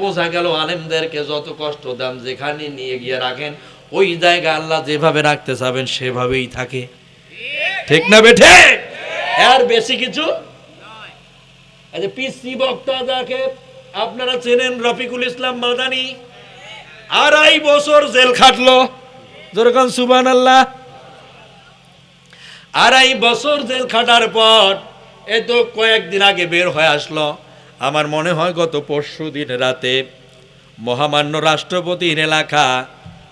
বোঝা গেল আলেমদেরকে যত কষ্ট দেন যেখানে নিয়ে গিয়ে রাখেন, ওই জায়গা আল্লাহ যেভাবে রাখতে চাবেন, সেভাবেই থাকে। ঠিক না বেঠে আর বেশি কিছু? আপনারা চেনেন, রফিকুল ইসলাম মাদানি, আড়াই বছর জেল খাটলো। যেরকম সুবান আল্লাহ আড়াই বছর জেল খাটার পর এ তো কয়েকদিন আগে বের হয়ে আসলো। আমার মনে হয় গত পরশু দিন রাতে মহামান্য রাষ্ট্রপতির এলাকা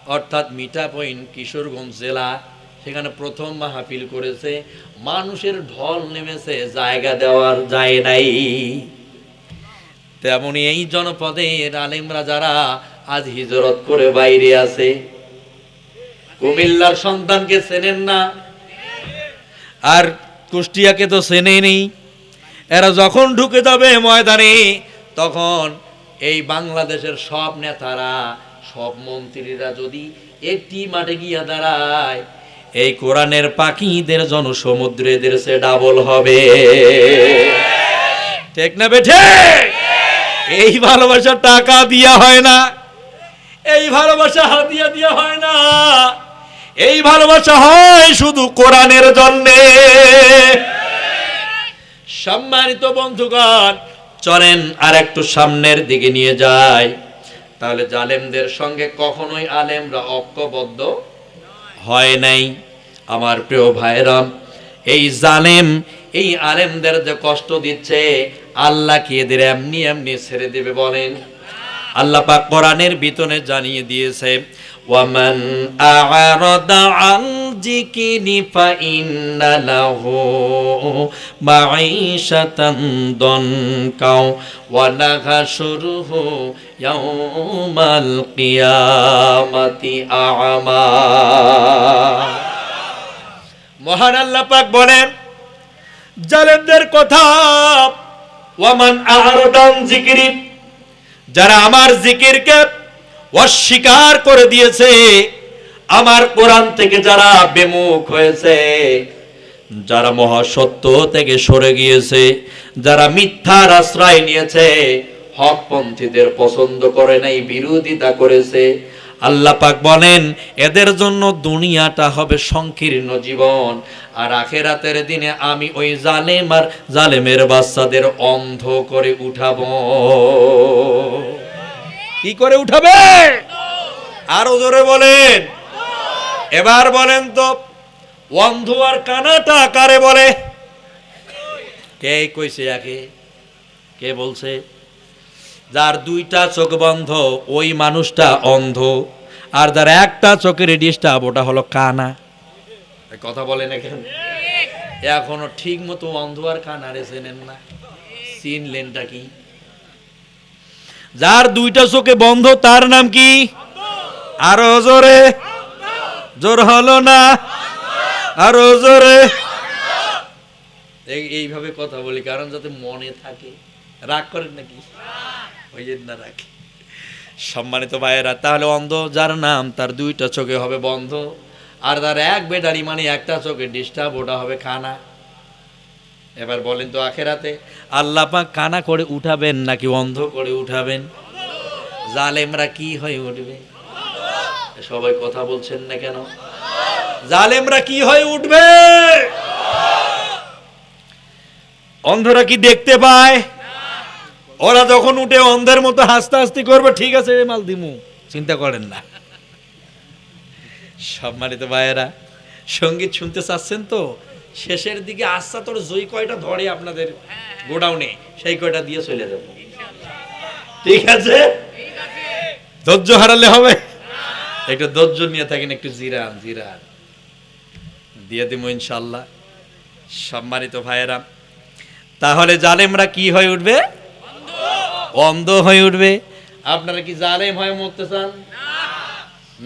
অর্থাৎ মিঠা পয়েন্ট কিশোরগঞ্জ জেলা, সেখানে প্রথম মাহফিল করেছে। মানুষের ঢল নেমেছে, জায়গা দেওয়ার যায় নাই। তেমনি এই জনপদের আলেমরা যারা আজ হিজরত করে বাইরে আছে, কুমিল্লার সন্তানকে চেনেন না? আর কুষ্টিয়াকে তো চেনে নেই। এরা যখন ঢুকে যাবে ময়দানে, তখন এই বাংলাদেশের সব নেতারা, সব মন্ত্রীরা যদি একটি মাঠে গিয়া দাঁড়ায়, এই কোরআনের পাখিদের জনসমুদ্র এদের সে ডাবল হবে। ঠিক না বেঠে এই ভালোবাসা টাকা দিয়া হয় না। এই ভালোবাসা হাতিয়া দিয়া হয় না। এই ভালোবাসা হয় শুধু কোরআনের জন্যে। সম্মানিত বন্ধুগণ, চলেন আর একটু সামনের দিকে নিয়ে যাই। তাহলে জালেমদের সঙ্গে কখনোই আলেমরা ঐক্যবদ্ধ হয় নাই। আমার প্রিয় ভাইরাম এই জালেম, এই আলেমদের যে কষ্ট দিচ্ছে, আল্লাহ কি এদের এমনি এমনি ছেড়ে দেবে বলেন? আল্লাহ পাক কোরআনের বিতনে জানিয়ে দিয়েছে ওয়ামান আ'রাদা আন ফাইন্না লাহু মাঈশাতান দনকাও ওয়া নাহশুরুহু ইয়াউমাল কিয়ামাতি আ'মা মহান আল্লাহ পাক বলেন, জালেমদের কথা ওয়ামান আ'রাদান যিকরি যারা আমার জিকিরকে অস্বীকার করে দিয়েছে আমার কোরআন থেকে যারা বেমুখ হয়েছে যারা মহাসত্য থেকে সরে গিয়েছে যারা মিথ্যার আশ্রয় নিয়েছে হকপন্থীদের পছন্দ করে নাই বিরোধিতা করেছে আল্লাহ পাক বলেন এদের জন্য দুনিয়াটা হবে সংকীর্ণ জীবন আর আখেরাতের দিনে আমি ওই জালেম আর জালেমের বাচ্চাদের অন্ধ করে উঠাবো। কি করে উঠাবে? আরও জোরে বলেন। এবার বলেন তো অন্ধ আর কানাটা কারে বলে? কে কইছে একে? কে বলছে? যার দুইটা চোখ বন্ধ, ওই মানুষটা অন্ধ, আর যার একটা চোখের ডিস্টার্ব ওটা হলো কানা। কথা বলেন এখন। এখনও ঠিক মতো অন্ধ আর কানারে চেনেন না। চিনলেনটা কি? যার দুইটা চোখে বন্ধ, তার নাম কি? আরও জোরে। জোর হলো না? আরও জোরে। এই- এইভাবে কথা বলি, কারণ যাতে মনে থাকে। রাগ করেন নাকি? ওই না রাখে সম্মানিত ভাইয়েরা, তাহলে অন্ধ, যার নাম তার দুইটা চোখে হবে বন্ধ, আর তার এক বেদারি মানে একটা চোখে ডিস্টার্ব, ওটা হবে খানা এবার বলেন তো আখেরাতে, আল্লাহ পাক কানা করে উঠাবেন নাকি অন্ধ করে উঠাবেন? জালেমরা কি হয়ে উঠবে? সবাই কথা বলছেন না কেন? জালেমরা কি হয়ে উঠবে? অন্ধরা কি দেখতে পায়? ওরা যখন উঠে অন্ধের মতো হাসতে হাসতে করবে, ঠিক আছে মাল দিমু, চিন্তা করেন না। সম্মানিত ভাইয়েরা, সংগীত শুনতে চাচ্ছেন তো? শেষের দিকে আস্থা তোর জয় কয়টা ধরে আপনাদের গোডাউনে? সেই কয়টা দিয়ে চলে যাব। ঠিক আছে? ধৈর্য হারালে হবে। একটু ধৈর্য নিয়ে থাকেন, একটু জিরান জিরান। দিয়ে দিব ইনশাল্লাহ। সম্মানিত ভাইয়েরা, তাহলে জালেমরা কি হয়ে উঠবে? অন্ধ হয়ে উঠবে। আপনারা কি জালেম হয়ে মরতে চান?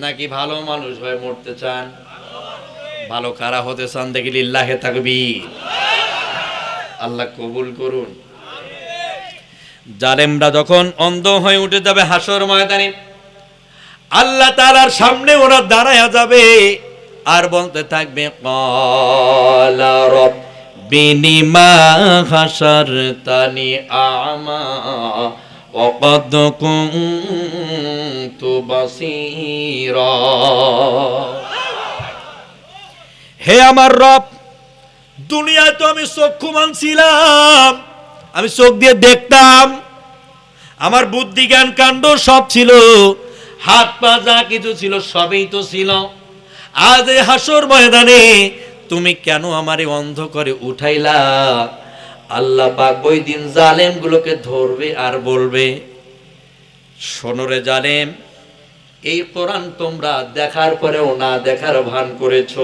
নাকি ভালো মানুষ হয়ে মরতে চান? ভালো কারা হতে চান দেখি লিল্লাহে থাকবি আল্লাহ কবুল করুন। জালেমরা যখন অন্ধ হয়ে উঠে যাবে হাসর ময়দানে আল্লাহ তালার সামনে ওরা দাঁড়ায়া যাবে। আর বলতে থাকবে রব বিনিমা হাসার তানি আমা অকদ তু হে আমার রব, দুনিয়ায় তো আমি চক্ষু মানছিলাম আমি চোখ দিয়ে দেখতাম, আমার বুদ্ধি জ্ঞান কাণ্ড সব ছিল। হাত পা যা কিছু ছিল সবই তো ছিল। আজ হাসর ময়দানে তুমি কেন আমারে অন্ধ করে উঠাইলা? আল্লাহ পাক ওই দিন জালেম গুলোকে ধরবে আর বলবে সোনরে জালেম, এই কোরআন তোমরা দেখার পরেও না দেখার ভান করেছ।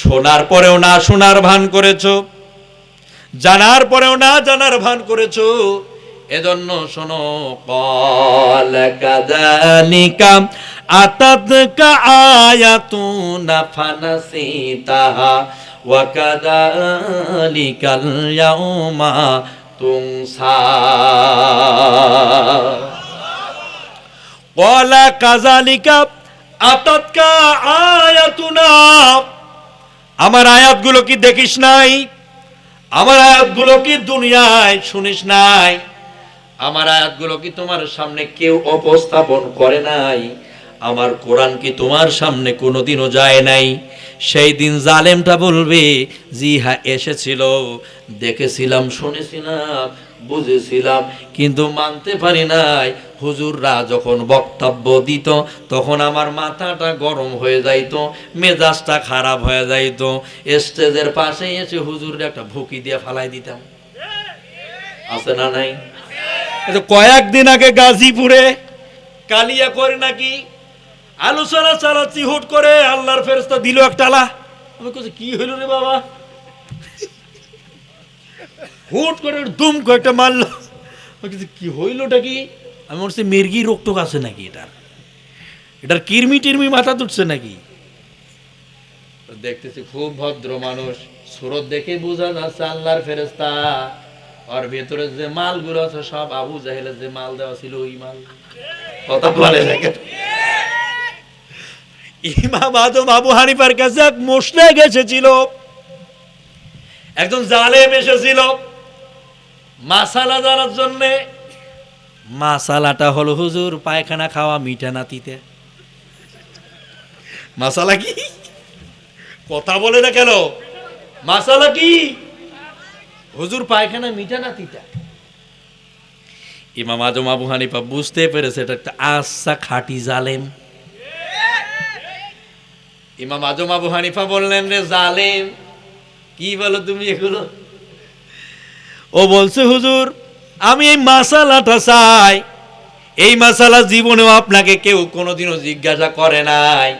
শোনার পরেও না শোনার ভান করেছ। জানার পরেও না জানার ভান করেছ। এজন্য শোনো কল কাদালিকা আতাদকা আয়াতুনা ফানাসিতাহা ওয়া কাদালিকাল ইয়াউমা তুনসা কলা কাজালিকা আতাদকা আয়াতুনা আমার আয়াতগুলো কি দেখিস নাই? আমার আয়াতগুলো কি দুনিয়ায় শুনিস নাই? আমার আয়াতগুলো কি তোমার সামনে কেউ উপস্থাপন করে নাই? আমার কোরআন কি তোমার সামনে কোনোদিনও যায় নাই? সেই দিন জালেমটা বলবে জি হ্যাঁ এসেছিল, দেখেছিলাম, শুনেছিলাম, বুঝেছিলাম, কিন্তু মানতে পারি নাই। হুজুররা যখন বক্তব্য দিত, তখন আমার মাথাটা গরম হয়ে যাইত, মেজাজটা খারাপ হয়ে যাইত। স্টেজের পাশে এসে হুজুর একটা ভুকি দিয়ে ফালাই দিতাম। আছে না নাই? কয়েকদিন আগে গাজীপুরে কালিয়া করে নাকি আলোচনা চালাচ্ছি, হুট করে আল্লাহর ফেরস্তা দিল একটালা আমি কইছি, কি হইল রে বাবা? হুট করে দুম কয়েকটা মারলো। কি হইলটা কি? আমি বলছি মির্গি রোগ টোক আছে নাকি এটার? এটার কিরমি টিরমি মাথা তুটছে নাকি? দেখতেছি খুব ভদ্র মানুষ। সুরত দেখে বোঝা যাচ্ছে আল্লাহর ফেরেস্তা আর ভেতরে যে মালগুলো আছে সব আবু জাহেলের যে মাল দেওয়া ছিল ওই মাল। কথা বলে ইমাম আদম আবু হানিফার কাছে এক এসেছিল। একজন জালেম এসেছিল। মাসালা জানার জন্যে। মাসালাটা হলো হুজুর পায়খানা খাওয়া মিঠা নাতিতে। মাসালা কি? কথা বলে না কেন? মাসালা কি? হুজুর পায়খানা মিঠা নাতিটা ইমাম আজম আবু হানিফা বুঝতে পেরেছে, এটা একটা আচ্ছা খাটি জালেম। ইমাম আজম আবু হানিফা বললেন, রে জালেম, কি বলো তুমি এগুলো? ও বলছে, হুজুর, আমি এই মাসালাটা চাই। এই মাসালা জীবনেও আপনাকে কেউ কোনোদিনও জিজ্ঞাসা করে নাই।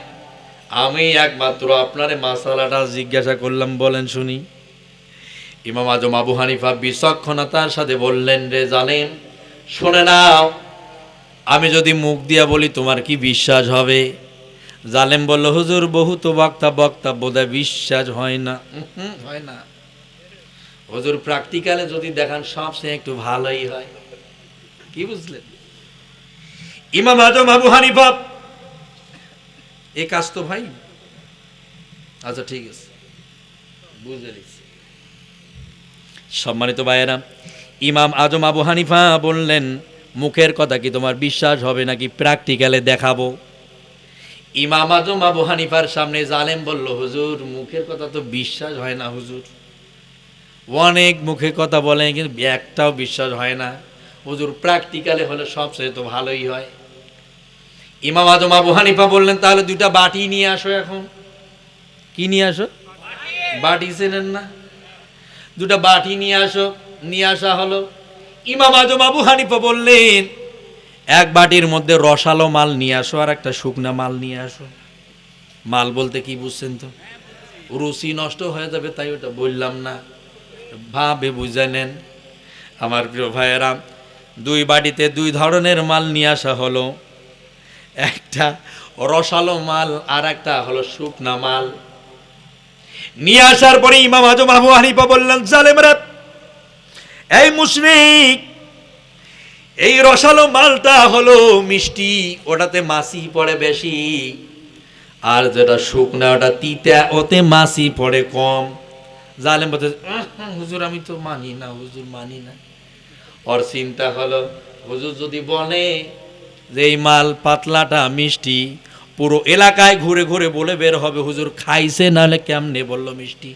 আমি একমাত্র আপনারে মাসালাটা জিজ্ঞাসা করলাম, বলেন শুনি। ইমাম আজম আবু হানিফা বিচক্ষণতার সাথে বললেন রে জানেন শুনে নাও আমি যদি মুখ দিয়া বলি তোমার কি বিশ্বাস হবে? জালেম বলল হুজুর বহুত বক্তা বক্তা বোধহয় বিশ্বাস হয় না। হয় না। হুজুর প্র্যাকটিক্যালে যদি দেখান সবচেয়ে একটু ভালোই হয়। কি বুঝলেন? ইমাম আজম আবু হানিফা এ কাজ তো ভাই আচ্ছা ঠিক আছে। বুঝে সম্মানিত ভাইয়েরা, ইমাম আজম আবু হানিফা বললেন, মুখের কথা কি তোমার বিশ্বাস হবে নাকি প্র্যাকটিক্যালে দেখাবো? ইমাম আজম আবু হানিফার সামনে জালেম বলল, হুজুর, মুখের কথা তো বিশ্বাস হয় না, হুজুর। অনেক মুখে কথা বলে কিন্তু একটাও বিশ্বাস হয় না। হুজুর, প্র্যাকটিক্যালে হলে সবচেয়ে তো ভালোই হয়। ইমাম আজম আবু হানিফা বললেন, তাহলে দুইটা বাটি নিয়ে আসো এখন। কি নিয়ে আসো? বাটি চেনেন না। দুটা বাটি নিয়ে আসো, নিয়ে আসা হলো। ইমাম আজম আবু হানিফা বললেন, এক বাটির মধ্যে রসালো মাল নিয়ে আসো আর একটা শুকনা মাল নিয়ে আসো। মাল বলতে কি বুঝছেন তো? রুচি নষ্ট হয়ে যাবে, তাই ওটা বললাম না। ভাবে বুঝে নেন। আমার প্রিয় ভাইয়েরা, দুই বাটিতে দুই ধরনের মাল নিয়ে আসা হলো। একটা রসালো মাল আর একটা হলো শুকনা মাল। নিয়ে আসার পরে ইমাম আজম আবু হানিফা বললেন জালেমরা এই মুশরিক, এই রসালো মালটা হলো মিষ্টি, ওটাতে মাছি পড়ে বেশি। আর যেটা শুকনা, ওটা তিতা, ওতে মাছি পড়ে কম। জালেম বলতে হুজুর, আমি তো মানি না, হুজুর মানি না। ওর চিন্তা হলো, হুজুর যদি বলে যে এই মাল পাতলাটা মিষ্টি পুরো এলাকায় ঘুরে ঘুরে বলে বের হবে, হুজুর খাইছে, নাহলে কেমনে? বলল মিষ্টি।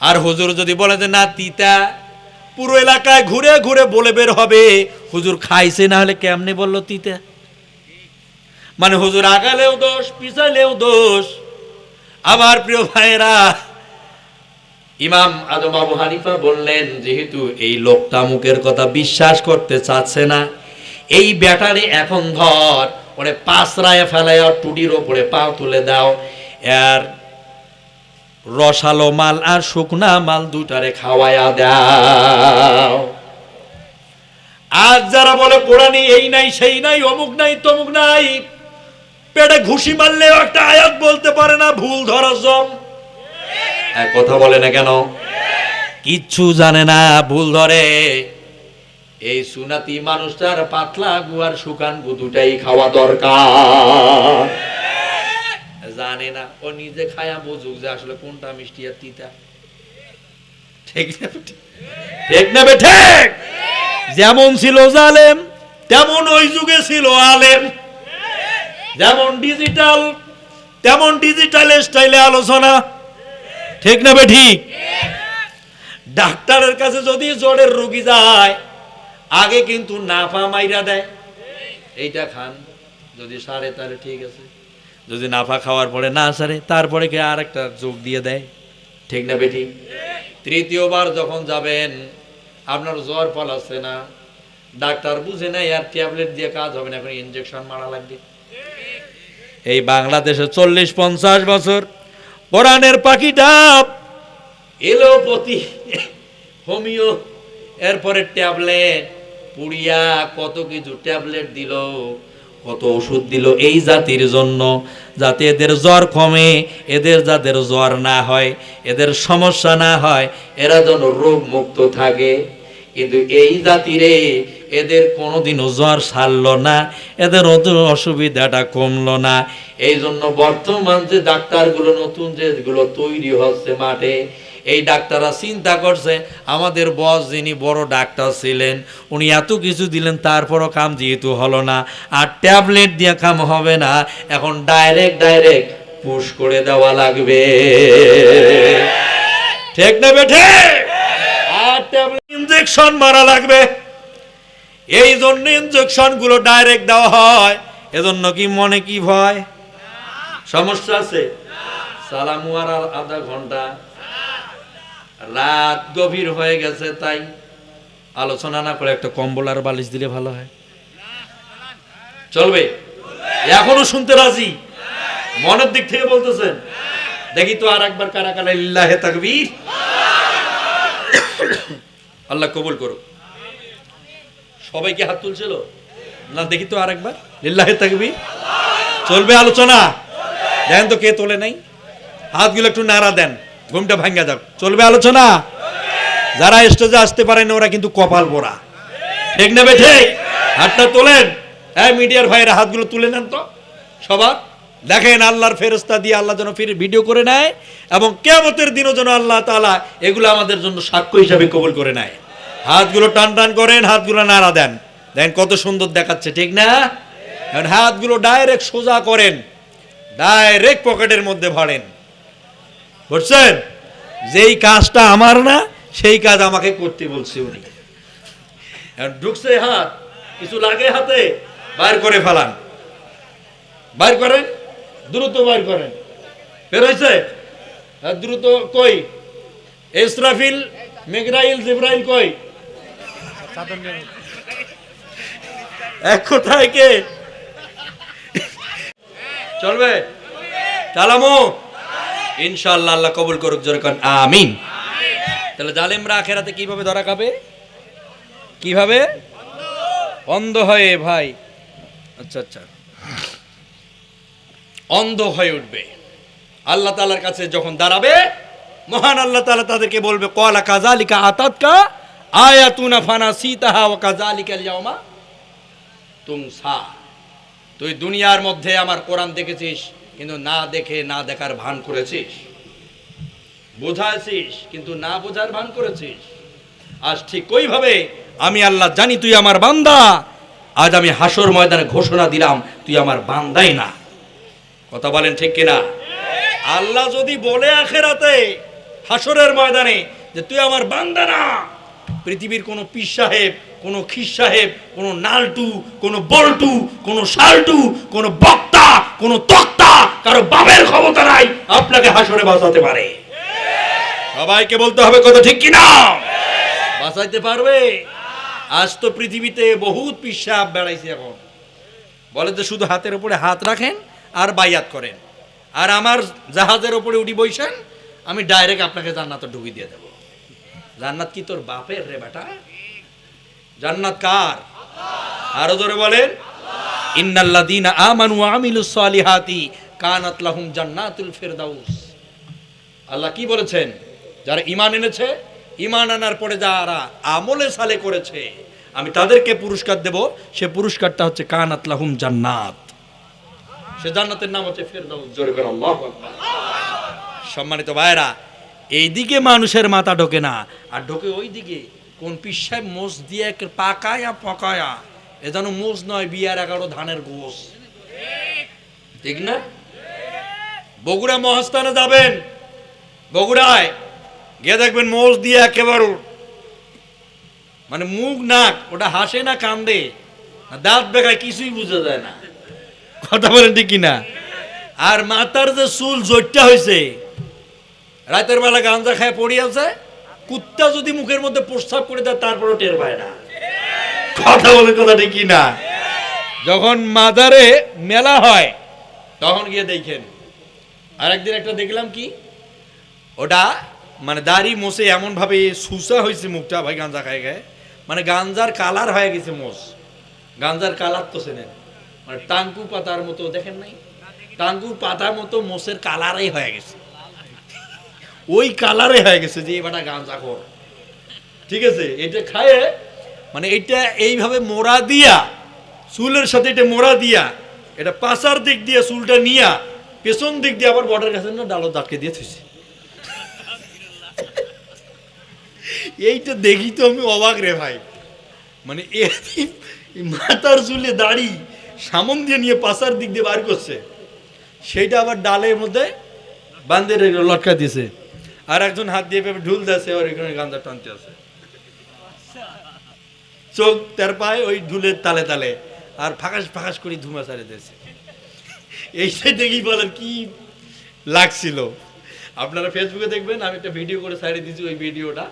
আর হুজুর যদি বলে যে, না, তিতা, পুরো এলাকায় ঘুরে ঘুরে বলে বের হবে, হুজুর খাইছে না হলে কেমনে? বলল তিতা। মানে হুজুর আগালেও দোষ, পিছালেও দোষ। আমার প্রিয় ভাইয়েরা, ইমাম আদম আবু হানিফা বললেন, যেহেতু এই লোকটা মুখের কথা বিশ্বাস করতে চাচ্ছে না এই ব্যাটারে এখন ধর, ওরে পাঁচরায় ফেলায় টুটির ওপরে পা তুলে দাও। এর রসালো মাল আর শুকনা মাল দুটারে খাওয়ায়া দাও। আজ যারা বলে কোরআনে এই নাই, সেই নাই, অমুক নাই, তমুক নাই, পেটে ঘুষি মারলেও একটা আয়াত বলতে পারে না, ভুল ধরা জম কথা বলে না কেন? কিচ্ছু জানে না, ভুল ধরে। এই সুনাতি মানুষটার পাতলা গুয়ার শুকান গু দুটাই খাওয়া দরকার। জানে না, ও নিজে খায়া বুঝুক যে আসলে কোনটা মিষ্টি আর তিতা। ঠিক ঠিক যেমন ছিল জালেম, তেমন ওই যুগে ছিল আলেম। যেমন ডিজিটাল তেমন ডিজিটাল স্টাইলে আলোচনা। ঠিক না ঠিক ডাক্তারের কাছে যদি জ্বরের রোগী যায় আগে কিন্তু নাফা মাইরা দেয়। এইটা খান, যদি সারে তাহলে ঠিক আছে। যদি নাফা খাওয়ার পরে না সারে, তারপরে কে আর একটা যোগ দিয়ে দেয়? ঠিক না বেটি? তৃতীয়বার যখন যাবেন, আপনার জ্বর পালাচ্ছে না। ডাক্তার বুঝে নাই আর ট্যাবলেট দিয়ে কাজ হবে না, এখন ইনজেকশন মারা লাগবে। এই বাংলাদেশে চল্লিশ পঞ্চাশ বছর কোরআনের পাখিটা এলোপতি হোমিও, এরপরে ট্যাবলেট। পুড়িয়া কত কিছু ট্যাবলেট দিল, কত ওষুধ দিল এই জাতির জন্য, যাতে এদের জ্বর কমে, এদের যাদের জ্বর না হয়, এদের সমস্যা না হয়, এরা যেন রোগ মুক্ত থাকে। কিন্তু এই জাতিরে এদের কোনোদিনও জ্বর সারলো না, এদের অসুবিধাটা কমলো না। এই জন্য বর্তমান যে ডাক্তারগুলো, নতুন যেগুলো তৈরি হচ্ছে মাঠে এই ডাক্তাররা চিন্তা করছে, আমাদের বস যিনি বড় ডাক্তার ছিলেন, উনি এত কিছু দিলেন, তারপরও কাম যেহেতু হলো না, আর ট্যাবলেট দিয়ে কাম হবে না, এখন ডাইরেক্ট ডাইরেক্ট পুশ করে দেওয়া লাগবে। ঠিক না বেঠে আর ট্যাবলেট ইনজেকশন মারা লাগবে। এই জন্য ইনজেকশনগুলো ডাইরেক্ট দেওয়া হয়, এজন্য কি মনে, কি ভয়? সমস্যা আছে? সালামু আর আধা ঘণ্টা। রাত গভীর হয়ে গেছে, তাই আলোচনা না করে একটা কম্বল আর বালিশ দিলে ভালো হয়। চলবে? এখনও শুনতে রাজি? মনের দিক থেকে বলতেছেন। দেখি তো আর একবার কারা কারা লিল্লাহে তাকবীর। আল্লাহ কবুল করুক। সবাই কি হাত তুলছিল? না, দেখি তো আর একবার। লিল্লাহে তাকবীর। চলবে আলোচনা? দেখেন তো কে তোলে নাই? হাতগুলো একটু নাড়া দেন। ঘুমটা ভাঙ্গা যাক চলবে আলোচনা? যারা স্টেজে আসতে পারেন ওরা কিন্তু কপাল পোড়া ঠিক নেবে ঠিক? হাতটা তোলেন। হ্যাঁ মিডিয়ার ভাইয়ের, হাতগুলো তুলে নেন তো। সবার। দেখেন আল্লাহর ফেরস্তা দিয়ে আল্লাহ যেন ফিরে ভিডিও করে নেয় এবং কেমতের দিনও যেন আল্লাহ তালা এগুলো আমাদের জন্য সাক্ষ্য হিসাবে কবুল করে নেয়। হাতগুলো টান টান করেন, হাতগুলো নাড়া দেন। দেখেন কত সুন্দর দেখাচ্ছে, ঠিক না? হাতগুলো ডাইরেক্ট সোজা করেন ডাইরেক্ট পকেটের মধ্যে ভাড়েন। বুঝছেন যেই কাজটা আমার না, সেই কাজ আমাকে করতে বলছে উনি। ঢুকছে হাত, কিছু লাগে হাতে বাইর করে ফেলান। বাইর করেন দ্রুত বাইর করেন। বের হয়েছে দ্রুত কই? ইসরাফিল মেঘরাইল জিব্রাইল কই? এক কোথায় কে? চলবে? চালামো। ইনশাআল্লাহ আল্লাহ কবুল করুক যেরকম আমিন। তাহলে জালেমরা আখেরাতে কীভাবে ধরা খাবে? কীভাবে? অন্ধ হয়ে, ভাই। আচ্ছা আচ্ছা। অন্ধ হয়ে উঠবে। আল্লাহ তালার কাছে যখন দাঁড়াবে, মহান আল্লাহ তালা তাদেরকে বলবে কলা কাজালিকা আতাতকা আয়াতুনা ফানা সীতাহা ও কাজালিকা ইয়াউমা তুমসা তুই দুনিয়ার মধ্যে আমার কোরআন দেখেছিস কিন্তু না দেখে, না দেখার ভান করেছিস। বোঝাছিস কিন্তু না বোঝার ভান করেছিস। আজ ঠিক ওইভাবে আমি আল্লাহ জানি তুই আমার বান্দা। আজ আমি হাসর ময়দানে ঘোষণা দিলাম, তুই আমার বান্দাই না। কথা বলেন ঠিক কিনা? আল্লাহ যদি বলে আখেরাতে, হাসরের ময়দানে, যে তুই আমার বান্দা না, পৃথিবীর কোনো পীর সাহেব কোনো খিস সাহেব, কোনো নালটু, কোনো বল্টু, কোনো শালটু, কোনো বক্তা, কোনো তক্তা কারও বাপের ক্ষমতা নাই, আপনাকে হাসরে বাঁচাতে পারে। সবাইকে বলতে হবে কথা ঠিক কিনা? বাঁচাইতে পারবে? আজ তো পৃথিবীতে বহুত পিসাব বেড়াইছে এখন। বলে যে শুধু হাতের উপরে হাত রাখেন আর বাইয়াত করেন। আর আমার জাহাজের উপরে উঠি বইসেন আমি ডাইরেক্ট আপনাকে জান্নাতে ঢুকিয়ে দিয়ে দেবো। জান্নাত কি তোর বাপের রে বেটা? জান্নাত কার? আরও জোরে বলেন। আমানু জান্নাতুল ফিরদাউস। আল্লাহ বলেছেন? যারা ঈমান এনেছে, ঈমান আনার পরে যারা আমলে সালে করেছে, আমি তাদেরকে পুরস্কার দেব। সে পুরস্কারটা হচ্ছে কানাত লাহুম জান্নাত। সে জান্নাতের নাম হচ্ছে ফেরদাউস। জোরে সম্মানিত ভাইরা এইদিকে মানুষের মাথা ঢোকে না, আর ঢোকে ওই দিকে কোন পিসায় মোষ দিয়ে পাকায়া, পকায়া। এ যেন মোষ নয়, বিয়ার এগারো ধানের গোস ঠিক না? বগুড়া মহাস্থানে যাবেন। বগুড়ায় গিয়ে দেখবেন মোষ দিয়ে একেবারে মানে মুখ, নাক, ওটা হাসে না, কান্দে। দাঁত বেগায় কিছুই বোঝা যায় না। কথা বলেন ঠিক না আর মাথার যে চুল জোরটা হয়েছে রাতের বেলা গাঞ্জা খায় পড়ি আছে কুত্তা যদি মুখের মধ্যে প্রস্তাব করে দেয়, তারপরও টের পায় না। কথা বলে কথা ঠিক কিনা? যখন মাদারে মেলা হয়, তখন গিয়ে দেখেন। আরেকদিন একটা দেখলাম কি? ওটা মানে দাড়ি মোষে এমন ভাবে সুসা হয়েছে মুখটা, ভাই গাঞ্জা খায় গায়ে মানে গাঞ্জার কালার হয়ে গেছে মোষ। গাঞ্জার কালার তো চেনেন। মানে টাঙ্কু পাতার মতো, দেখেন নাই? টাঙ্কু পাতার মতো মোষের কালারই হয়ে গেছে। ওই কালারে হয়ে গেছে যে এবারটা গাঞ্জা কর ঠিক আছে? এটা খায়ে মানে এটা এইভাবে মোড়া দিয়া, চুলের সাথে এটা মোড়া দিয়া, এটা পাশার দিক দিয়ে চুলটা নিয়া, পেছন দিক দিয়ে আবার বর্ডার কাছে না ডালো দাঁতকে দিয়ে থুইছে। এইটা দেখি তো আমি অবাক রে ভাই। মানে এ মাথার চুলে দাড়ি সামন দিয়ে নিয়ে পাশার দিক দিয়ে বার করছে। সেইটা আবার ডালের মধ্যে বান্ধে লটকা দিয়েছে। আর একজন হাত দিয়ে পেপে ঢুল দিয়েছে আর এখানে গান্দা টানতে আছে। চোখ তার পায় ওই ঢুলের তালে তালে, আর ফাঁকাস ফাঁকাস করে ধুমা ছাড়ে দিয়েছে। এইটাই দেখি বলেন কি লাগছিল। আপনারা ফেসবুকে দেখবেন, আমি একটা ভিডিও করে ছাড়ে দিয়েছি ওই ভিডিওটা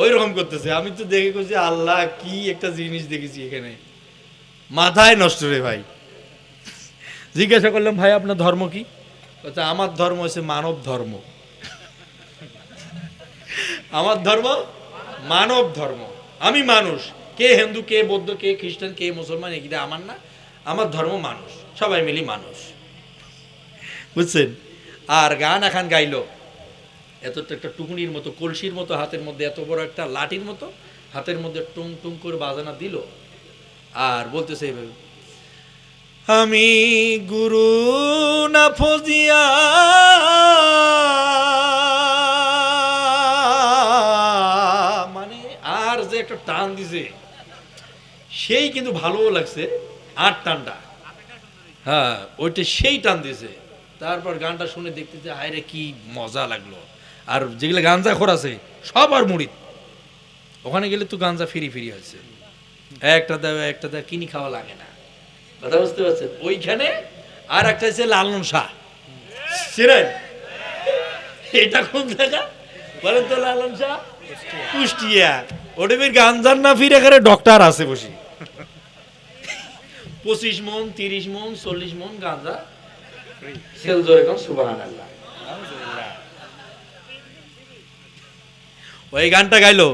ওই রকম করতেছে। আমি তো দেখে করছি আল্লাহ, কি একটা জিনিস দেখেছি এখানে। মাথায় নষ্ট রে ভাই। জিজ্ঞাসা করলাম, ভাই, আপনার ধর্ম কি? আমার ধর্ম হচ্ছে মানব ধর্ম। আমার ধর্ম মানব ধর্ম। আমি মানুষ। কে হিন্দু, কে বৌদ্ধ, কে খ্রিস্টান, কে মুসলমান এগুলো আমার না। আমার ধর্ম মানুষ। সবাই মিলি মানুষ। বুঝছেন? আর গান এখন গাইলো। এত একটা টুকুনির মতো, কলসির মতো হাতের মধ্যে, এত বড় একটা লাঠির মতো, হাতের মধ্যে টুং টুং করে বাজানা দিল। আর বলতেছে এইভাবে, আমি গুরু না ফজিয়া একটা টান দিছে। সেই কিন্তু ভালোও লাগছে, আর টানটা। হ্যাঁ ওইটা সেই টান দিছে। তারপর গানটা শুনে দেখতেছে হায়রে কি মজা লাগল। আর যেগুলো গাঞ্জা খোর আছে, সব আর মুড়িদ। ওখানে গেলে তো গাঞ্জা ফিরি ফিরি হচ্ছে। একটা দেওয়া একটা দেওয়া কিনি খাওয়া লাগে না। কথা বুঝতে পারছেন? ওইখানে আর একটা হচ্ছে লালন শাহ। চিনেন? এটা কোন জায়গা? বলেন তো লালন শাহ। কুষ্টিয়া। ওটা বের গাঞ্জার না ফিরে এখানে ডক্টর আছে বসি। পঁচিশ মন তিরিশ মন চল্লিশ মন গাঞ্জা। সেল জোরে কম সুবাহান আল্লাহ ওই গানটা গাইলো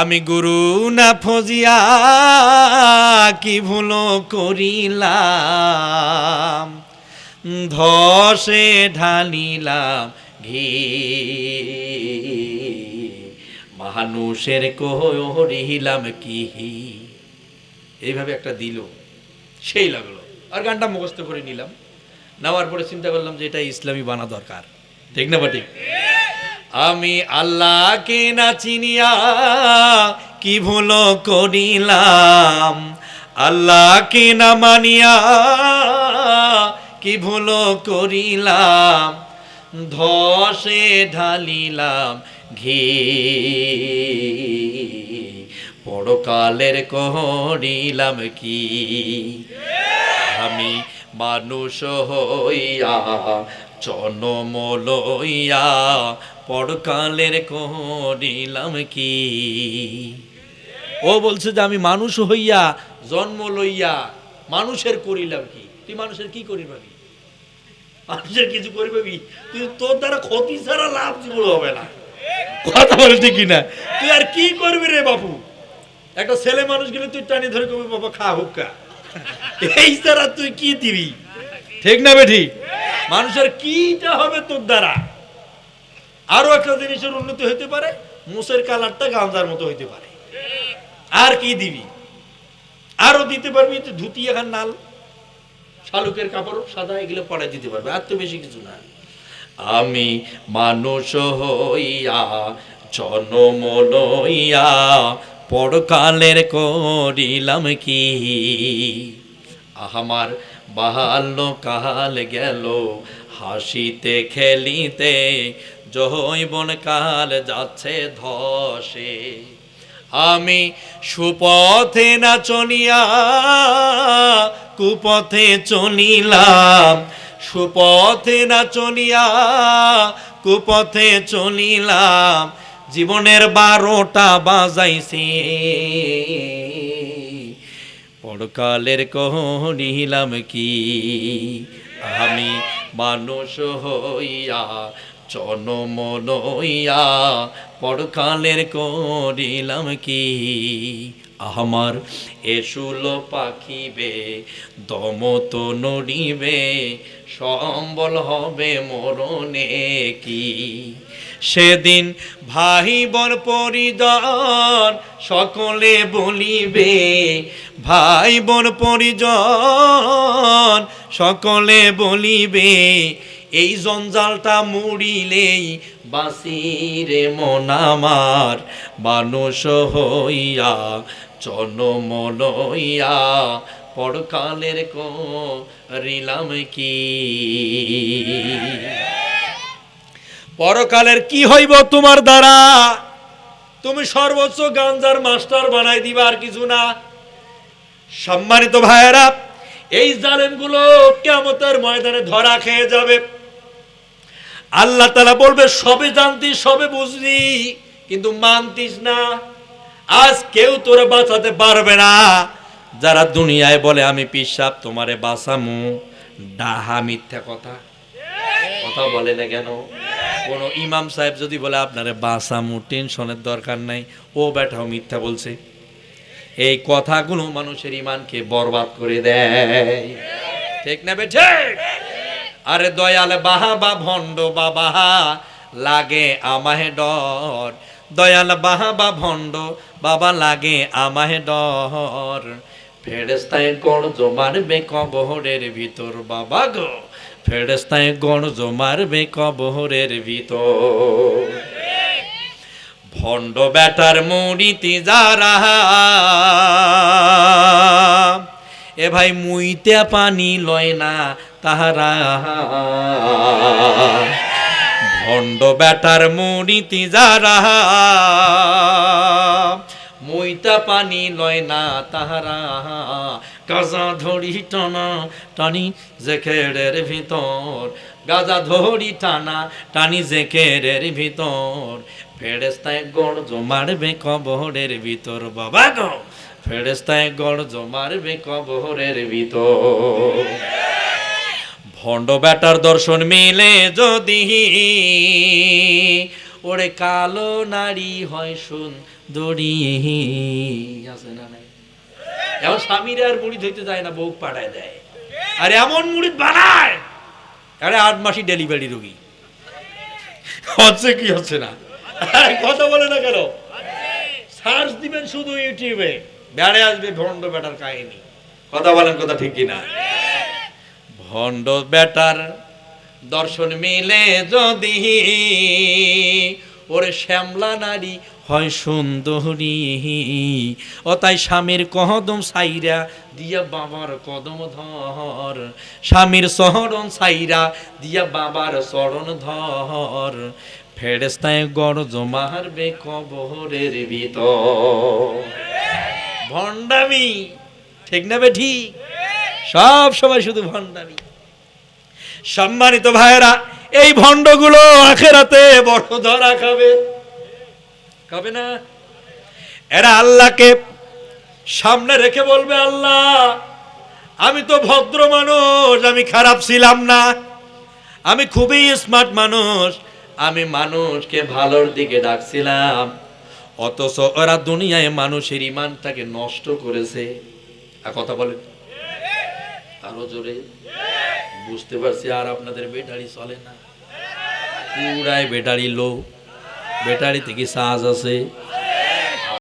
আমি গুরু না ফজিয়া কি ভুল করিলাম? ধসে ঢালিলাম ঘি। মানুষের কহিলাম কি এইভাবে একটা দিল। সেই লাগল। আর গানটা মুখস্থ করে নিলাম। নেওয়ার পরে চিন্তা করলাম যে এটা ইসলামী বানা দরকার। ঠিক না বাটি আমি আল্লাহকে না চিনিয়া কি ভুল করিলাম? আল্লাহ কি না মানিয়া কি ভুল করিলাম? ধসে ঢালিলাম। ঘি। পরকালের করিলাম কি? আমি মানুষ হইয়া, জনম লইয়া, পরকালের করিলাম কি? ও বলছে যে আমি মানুষ হইয়া, জন্ম লইয়া মানুষের করিলাম কি? তুই মানুষের কি করি পাবি মানুষের কিছু করি তুই তোর দ্বারা ক্ষতি ছাড়া লাভ জীবন হবে না। কথা বলতে কি না? তুই আর কি করবি রে বাপু? একটা ছেলে মানুষ গেলে তুই টানি ধরে কবি, বাবা, খা হুক্কা এই ছাড়া তুই কি দিবি? ঠিক না বেঠি? মানুষের কিটা হবে তোর দ্বারা? আরও একটা জিনিসের উন্নতি হইতে পারে, মুসের কালারটা গাঁজার মতো হইতে পারে। আর কি দিবি? আরও দিতে পারবি ধুতি এখন নাল, শালুকের কাপড় সাদা এগুলো পড়াই দিতে পারবে, আর তো বেশি কিছু না। আমি মানুষ হইয়া জনম লইয়া পরকালের করিলাম কি? আমার বাহাল্য কাল গেল, হাসিতে খেলিতে জৈবন কাল যাচ্ছে ধসে। আমি সুপথে না চলিয়া, কুপথে চলিলাম সুপথে না চলিয়া, কুপথে চলিলাম, জীবনের বারোটা বাজাইছি। পরকালের কহিলাম কি? আমি মানুষ হইয়া, জনম লইয়া পরকালের করিলাম কি? আমার এসুল পাখিবে, দমত নড়িবে, সম্বল হবে মরণে কি? সেদিন ভাই বর পরিজন সকলে বলিবে ভাই বোন পরিজন সকলে বলিবে, এই জঞ্জালটা মুড়িলেই বাসিরে মন আমার মানুষ হইয়া জনম লইয়া পরকালের করিলাম কি? পরকালের কি হইব তোমার দ্বারা? তুমি সর্বোচ্চ গাঞ্জার মাস্টার বানাই দিবা আর কিছু না। সম্মানিত ভাইয়েরা, এই জালেমগুলো কেমতের ময়দানে ধরা খেয়ে যাবে। আল্লাহ তালা বলবে, সবে জানতি, সবে বুঝলি, কিন্তু মানতিস না। আজ কেউ তোরে বাঁচাতে পারবে না। যারা দুনিয়ায় বলে, আমি পিসাব, তোমারে বাঁচামু। ডাহা মিথ্যা কথা। কথা বলে না কেন? কোন ইমাম সাহেব যদি বলে, আপনারে বাঁচামু, টেনশনের দরকার নাই। ও ব্যাটাও মিথ্যা বলছে। এই কথাগুলো মানুষের ইমানকে বরবাদ করে দেয়। ঠিক না বে, ঠিক? আরে দয়াল বাহা বা ভণ্ড বাবা লাগে আমাহে ডর। দয়াল বাহা বা ভণ্ড, বাবা লাগে আমাহে ডর ফেরেস্তায় গড় জমারবে কবহরের ভিতর, বাবা গো। ফেরেস্তায় গড় জমারবে কবহরের ভিতর। ভণ্ড ব্যাটার মুড়িতে যারা, এ ভাই মুইতে পানি লয় না তাহারা। ভণ্ড ব্যাটার মুড়িতে যারা। মুইতা পানি লয় না তাহারা। গাজা ধরি টানা টানি জেখেরের ভিতর। গাজা ধরি টানা টানি জেখেরের ভিতর। ফেরেস্তায় গড় জমারবে কবরের ভিতর। বাবা গো! ফেরেস্তায় গড় জমারবে কবরের ভিতর। ভণ্ড ব্যাটার দর্শন মিলে যদি। ওরে কালো নারী হয় সুন্দরী। আছে না নাই? এখন স্বামীর আর মুড়ি ধইতে যায় না, বউ পাঠায় দেয়। আর এমন মুড়ি বানায়, আরে আট মাসি ডেলিভারি রোগী। হচ্ছে কি হচ্ছে না? কথা বলে না কেন? সার্চ দিবেন শুধু ইউটিউবে বেড়ে আসবে ভণ্ড বেটার কাহিনী। কথা বলেন কথা ঠিক কিনা? ভণ্ড বেটার দর্শন মিলে যদি ওরে শ্যামলা নারী হয় সুন্দরী। ও তাই স্বামীর কদম সাইরা দিয়া বাবার কদম ধর। স্বামীর সহরণ সাইরা দিয়া বাবার চরণ ধর। ফেরেস্তায় গরজ মারবে কবরের ভিতর। ভণ্ডামি, ঠিক না বে ঠিক? সব সময় শুধু ভণ্ডামি। সম্মানিত ভাইয়েরা, এই ভণ্ডগুলো আখেরাতে বড় ধরা খাবে। খাবে না? এরা আল্লাহকে সামনে রেখে বলবে, আল্লাহ, আমি তো ভদ্র মানুষ, আমি খারাপ ছিলাম না। আমি খুবই স্মার্ট মানুষ, আমি মানুষকে ভালোর দিকে ডাকছিলাম। অথচ ওরা দুনিয়ায় মানুষের ইমানটাকে নষ্ট করেছে। আর কথা বলেন। আরও জোরে। বুঝতে পারছি আর আপনাদের বেটারি চলে না। পুরাই বেটারি লো। ব্যাটারি থেকে সাজ আছে?